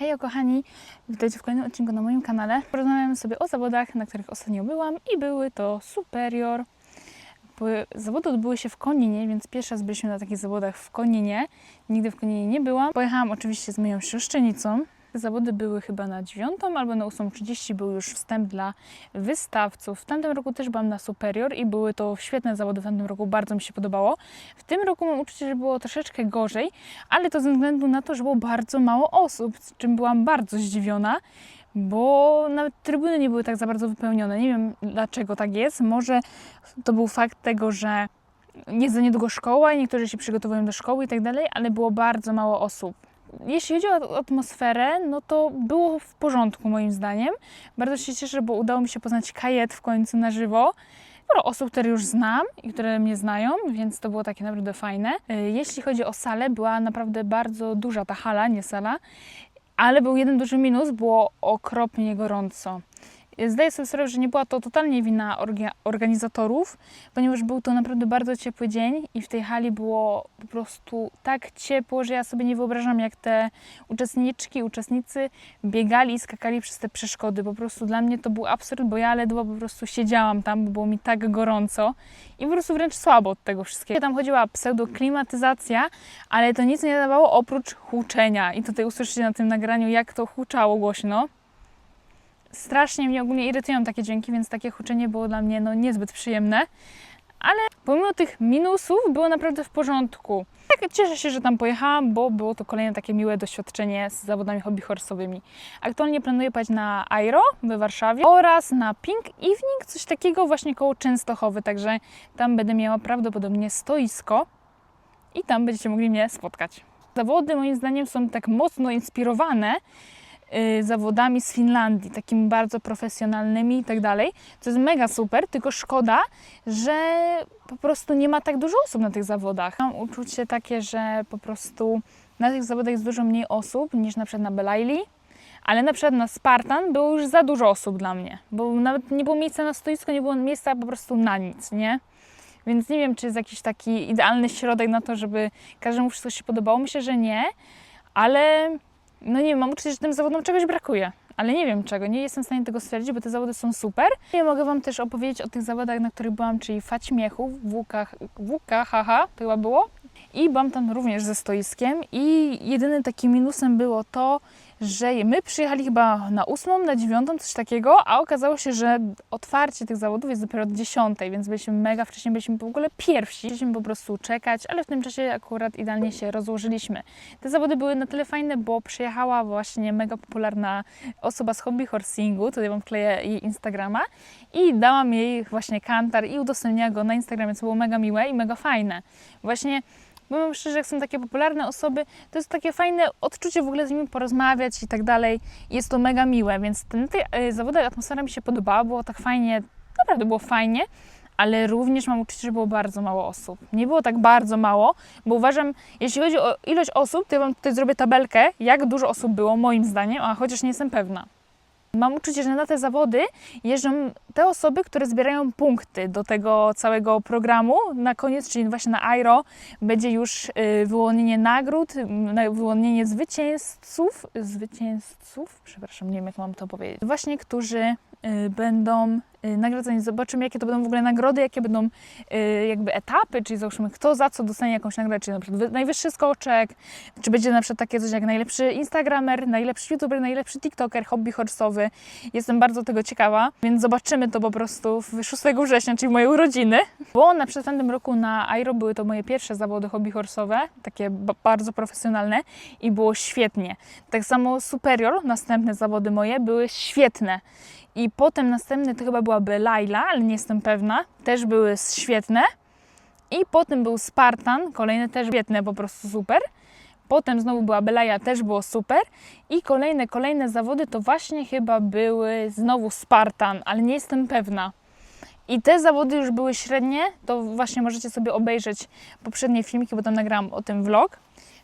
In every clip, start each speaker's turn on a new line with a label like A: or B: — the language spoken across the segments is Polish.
A: Hej kochani, witajcie w kolejnym odcinku na moim kanale. Porozmawiamy sobie o zawodach, na których ostatnio byłam i były to Superior. Były, zawody odbyły się w Koninie, więc pierwszy raz byliśmy na takich zawodach w Koninie. Nigdy w Koninie nie byłam. Pojechałam oczywiście z moją siostrzenicą. Zawody były chyba na 9 albo na 8.30 był już wstęp dla wystawców. W tamtym roku też byłam na Superior i były to świetne zawody w tamtym roku, bardzo mi się podobało. W tym roku mam uczucie, że było troszeczkę gorzej, ale to ze względu na to, że było bardzo mało osób, z czym byłam bardzo zdziwiona, bo nawet trybuny nie były tak za bardzo wypełnione. Nie wiem dlaczego tak jest. Może to był fakt tego, że jest za niedługo szkoła i niektórzy się przygotowują do szkoły i tak dalej, ale było bardzo mało osób. Jeśli chodzi o atmosferę, no to było w porządku moim zdaniem. Bardzo się cieszę, bo udało mi się poznać Kajet w końcu na żywo. Sporo osób, które już znam i które mnie znają, więc to było takie naprawdę fajne. Y, Jeśli chodzi o salę, była naprawdę bardzo duża ta hala, nie sala, ale był jeden duży minus, było okropnie gorąco. Zdaję sobie sprawę, że nie była to totalnie wina orga- organizatorów, ponieważ był to naprawdę bardzo ciepły dzień i w tej hali było po prostu tak ciepło, że ja sobie nie wyobrażam, jak te uczestniczki, uczestnicy biegali i skakali przez te przeszkody. Po prostu dla mnie to był absurd, bo ja ledwo po prostu siedziałam tam, bo było mi tak gorąco i po prostu wręcz słabo od tego wszystkiego. Tam chodziła pseudoklimatyzacja, ale to nic nie dawało oprócz huczenia. I tutaj usłyszycie na tym nagraniu, jak to huczało głośno strasznie mnie ogólnie irytują takie dźwięki, więc takie huczenie było dla mnie no, niezbyt przyjemne. Ale pomimo tych minusów było naprawdę w porządku. Tak, cieszę się, że tam pojechałam, bo było to kolejne takie miłe doświadczenie z zawodami hobby horse'owymi. Aktualnie planuję pojechać na Aero we Warszawie oraz na Pink Evening, coś takiego właśnie koło Częstochowy, także tam będę miała prawdopodobnie stoisko i tam będziecie mogli mnie spotkać. Zawody moim zdaniem są tak mocno inspirowane zawodami z Finlandii, takimi bardzo profesjonalnymi i tak dalej. To jest mega super, tylko szkoda, że po prostu nie ma tak dużo osób na tych zawodach. Mam uczucie takie, że po prostu na tych zawodach jest dużo mniej osób niż na przykład na Belaili, ale na przykład na Spartan było już za dużo osób dla mnie, bo nawet nie było miejsca na stoisku, nie było miejsca po prostu na nic, nie? Więc nie wiem, czy jest jakiś taki idealny środek na to, żeby każdemu wszystko się podobało. Myślę, że nie, ale no nie wiem, mam uczucie, że tym zawodom czegoś brakuje, ale nie wiem czego, nie jestem w stanie tego stwierdzić, bo te zawody są super. I mogę Wam też opowiedzieć o tych zawodach, na których byłam, czyli Faćmiechu, WK, WKHH to chyba było. I byłam tam również ze stoiskiem i jedynym takim minusem było to, że my przyjechali chyba na ósmą, na dziewiątą, coś takiego, a okazało się, że otwarcie tych zawodów jest dopiero od dziesiątej, więc byliśmy mega wcześnie, byliśmy w ogóle pierwsi. Musieliśmy po prostu czekać, ale w tym czasie akurat idealnie się rozłożyliśmy. Te zawody były na tyle fajne, bo przyjechała właśnie mega popularna osoba z hobby horsingu, tutaj Wam wkleję jej Instagrama i dałam jej właśnie kantar i udostępniła go na Instagramie, co było mega miłe i mega fajne. Właśnie Powiem szczerze, jak są takie popularne osoby, to jest takie fajne odczucie w ogóle z nimi porozmawiać i tak dalej. Jest to mega miłe, więc na tej e, zawodach atmosfera mi się podobała, było tak fajnie, naprawdę było fajnie, ale również mam uczucie, że było bardzo mało osób. Nie było tak bardzo mało, bo uważam, jeśli chodzi o ilość osób, to ja Wam tutaj zrobię tabelkę, jak dużo osób było moim zdaniem, a chociaż nie jestem pewna. Mam uczucie, że na te zawody jeżdżą te osoby, które zbierają punkty do tego całego programu. Na koniec, czyli właśnie na Airo, będzie już y, wyłonienie nagród, wyłonienie zwycięzców, zwycięzców, przepraszam, nie wiem jak mam to powiedzieć, właśnie, którzy y, będą y, nagradzani. Zobaczymy, jakie to będą w ogóle nagrody, jakie będą jakby etapy, czyli załóżmy, kto za co dostanie jakąś nagrodę, czyli na przykład wy- najwyższy skoczek, czy będzie na przykład takie coś jak najlepszy Instagramer, najlepszy YouTuber, najlepszy TikToker, hobby horse'owy. Jestem bardzo tego ciekawa, więc zobaczymy to po prostu w 6 września, czyli w moje urodziny. Bo na tamtym roku na Airo były to moje pierwsze zawody hobby horse'owe, takie ba- bardzo profesjonalne i było świetnie. Tak samo Superior, następne zawody moje, były świetne. I potem następny to chyba byłaby Laila, ale nie jestem pewna, też były świetne. I potem był Spartan, kolejne też świetne, po prostu super. Potem znowu była Belaja, też było super. I kolejne, kolejne zawody to właśnie chyba były znowu Spartan, ale nie jestem pewna. I te zawody już były średnie, to właśnie możecie sobie obejrzeć poprzednie filmiki, bo tam nagrałam o tym vlog.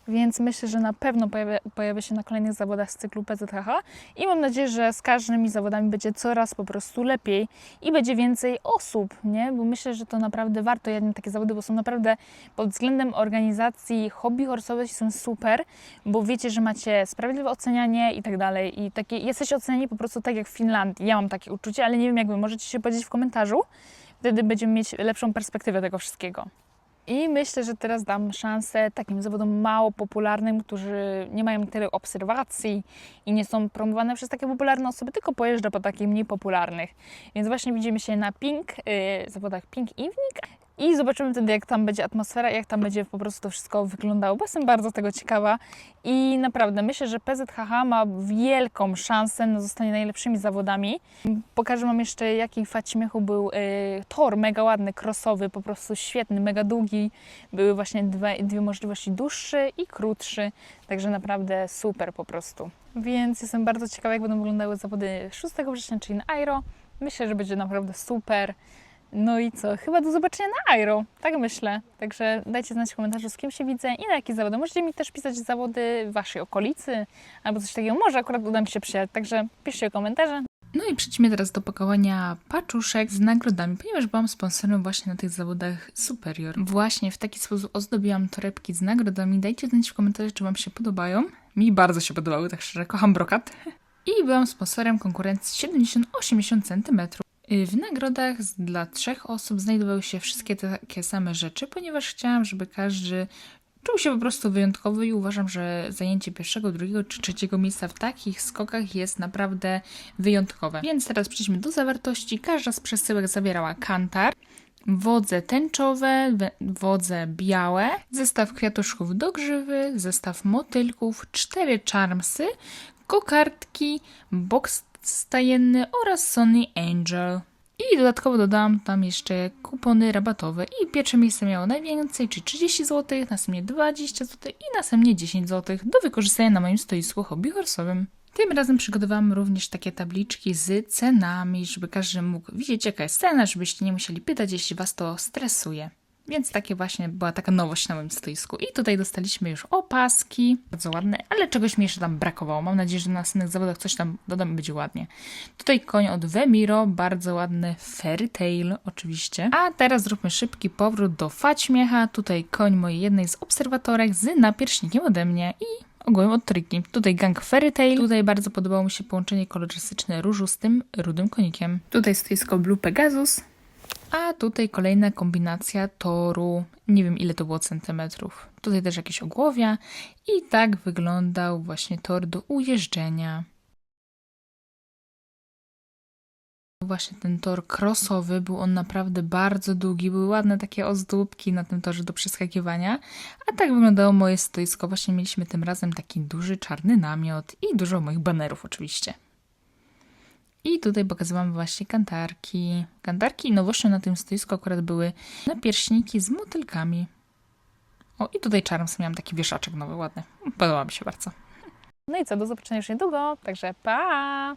A: Więc myślę, że na pewno pojawia, się na kolejnych zawodach z cyklu PZHH i mam nadzieję, że z każdymi zawodami będzie coraz po prostu lepiej i będzie więcej osób, nie? Bo myślę, że to naprawdę warto na takie zawody, bo są naprawdę pod względem organizacji hobby horsowe są super, bo wiecie, że macie sprawiedliwe ocenianie i tak dalej i takie, jesteście oceniani po prostu tak jak w Finlandii. Ja mam takie uczucie, ale nie wiem jak wy, możecie się powiedzieć w komentarzu, wtedy będziemy mieć lepszą perspektywę tego wszystkiego. I myślę, że teraz dam szansę takim zawodom mało popularnym, którzy nie mają tyle obserwacji i nie są promowane przez takie popularne osoby, tylko pojeżdżę po takich mniej popularnych. Więc właśnie widzimy się na Pink, yy, zawodach Pink Evening i zobaczymy wtedy, jak tam będzie atmosfera, jak tam będzie po prostu to wszystko wyglądało, bo jestem bardzo tego ciekawa i naprawdę myślę, że PZHH ma wielką szansę na zostanie najlepszymi zawodami. Pokażę Wam jeszcze, jaki Faćmiechu był y, tor, mega ładny, crossowy, po prostu świetny, mega długi. Były właśnie dwie, dwie możliwości, dłuższy i krótszy, także naprawdę super po prostu. Więc jestem bardzo ciekawa, jak będą wyglądały zawody 6 września, czyli na Aero. Myślę, że będzie naprawdę super. No i co? Chyba do zobaczenia na Aero, tak myślę. Także dajcie znać w komentarzu, z kim się widzę i na jakie zawody. Możecie mi też pisać zawody w Waszej okolicy albo coś takiego. Może akurat uda mi się przyjechać, także piszcie komentarze.
B: No i przejdźmy teraz do pakowania paczuszek z nagrodami, ponieważ byłam sponsorem właśnie na tych zawodach Superior. Właśnie w taki sposób ozdobiłam torebki z nagrodami. Dajcie znać w komentarzu, czy Wam się podobają. Mi bardzo się podobały, tak szczerze, kocham brokat. I byłam sponsorem konkurencji 70-80 cm. W nagrodach dla trzech osób znajdowały się wszystkie takie same rzeczy, ponieważ chciałam, żeby każdy czuł się po prostu wyjątkowy i uważam, że zajęcie pierwszego, drugiego czy trzeciego miejsca w takich skokach jest naprawdę wyjątkowe. Więc teraz przejdźmy do zawartości. Każda z przesyłek zawierała kantar, wodze tęczowe, we- wodze białe, zestaw kwiatuszków do grzywy, zestaw motylków, cztery charmsy, kokardki, boks stajenny oraz Sony Angel. I dodatkowo dodałam tam jeszcze kupony rabatowe i pierwsze miejsce miało najwięcej, czyli 30 zł, następnie 20 zł i następnie 10 zł do wykorzystania na moim stoisku hobby horsowym. Tym razem przygotowałam również takie tabliczki z cenami, żeby każdy mógł widzieć jaka jest cena, żebyście nie musieli pytać, jeśli was to stresuje. Więc takie właśnie była taka nowość na moim stoisku. I tutaj dostaliśmy już opaski, bardzo ładne, ale czegoś mi jeszcze tam brakowało. Mam nadzieję, że na następnych zawodach coś tam dodam i będzie ładnie. Tutaj koń od Vemiro, bardzo ładny fairy tail oczywiście. A teraz zróbmy szybki powrót do Faćmiecha. Tutaj koń mojej jednej z obserwatorek z napierśnikiem ode mnie i ogółem od Triki. Tutaj gang Fairy Tail. Tutaj bardzo podobało mi się połączenie kolorystyczne różu z tym rudym konikiem. Tutaj stoisko Blue Pegasus. A tutaj kolejna kombinacja toru. Nie wiem ile to było centymetrów. Tutaj też jakieś ogłowia. I tak wyglądał właśnie tor do ujeżdżenia. Właśnie ten tor crossowy, był on naprawdę bardzo długi, były ładne takie ozdóbki na tym torze do przeskakiwania, a tak wyglądało moje stoisko. Właśnie mieliśmy tym razem taki duży czarny namiot i dużo moich banerów oczywiście. I tutaj pokazywałam właśnie kantarki. Kantarki i nowością na tym stoisku akurat były napierśniki z motylkami. O, i tutaj czarms miałam taki wieszaczek nowy, ładny. Podoba mi się bardzo.
A: No i co, do zobaczenia już niedługo, także pa!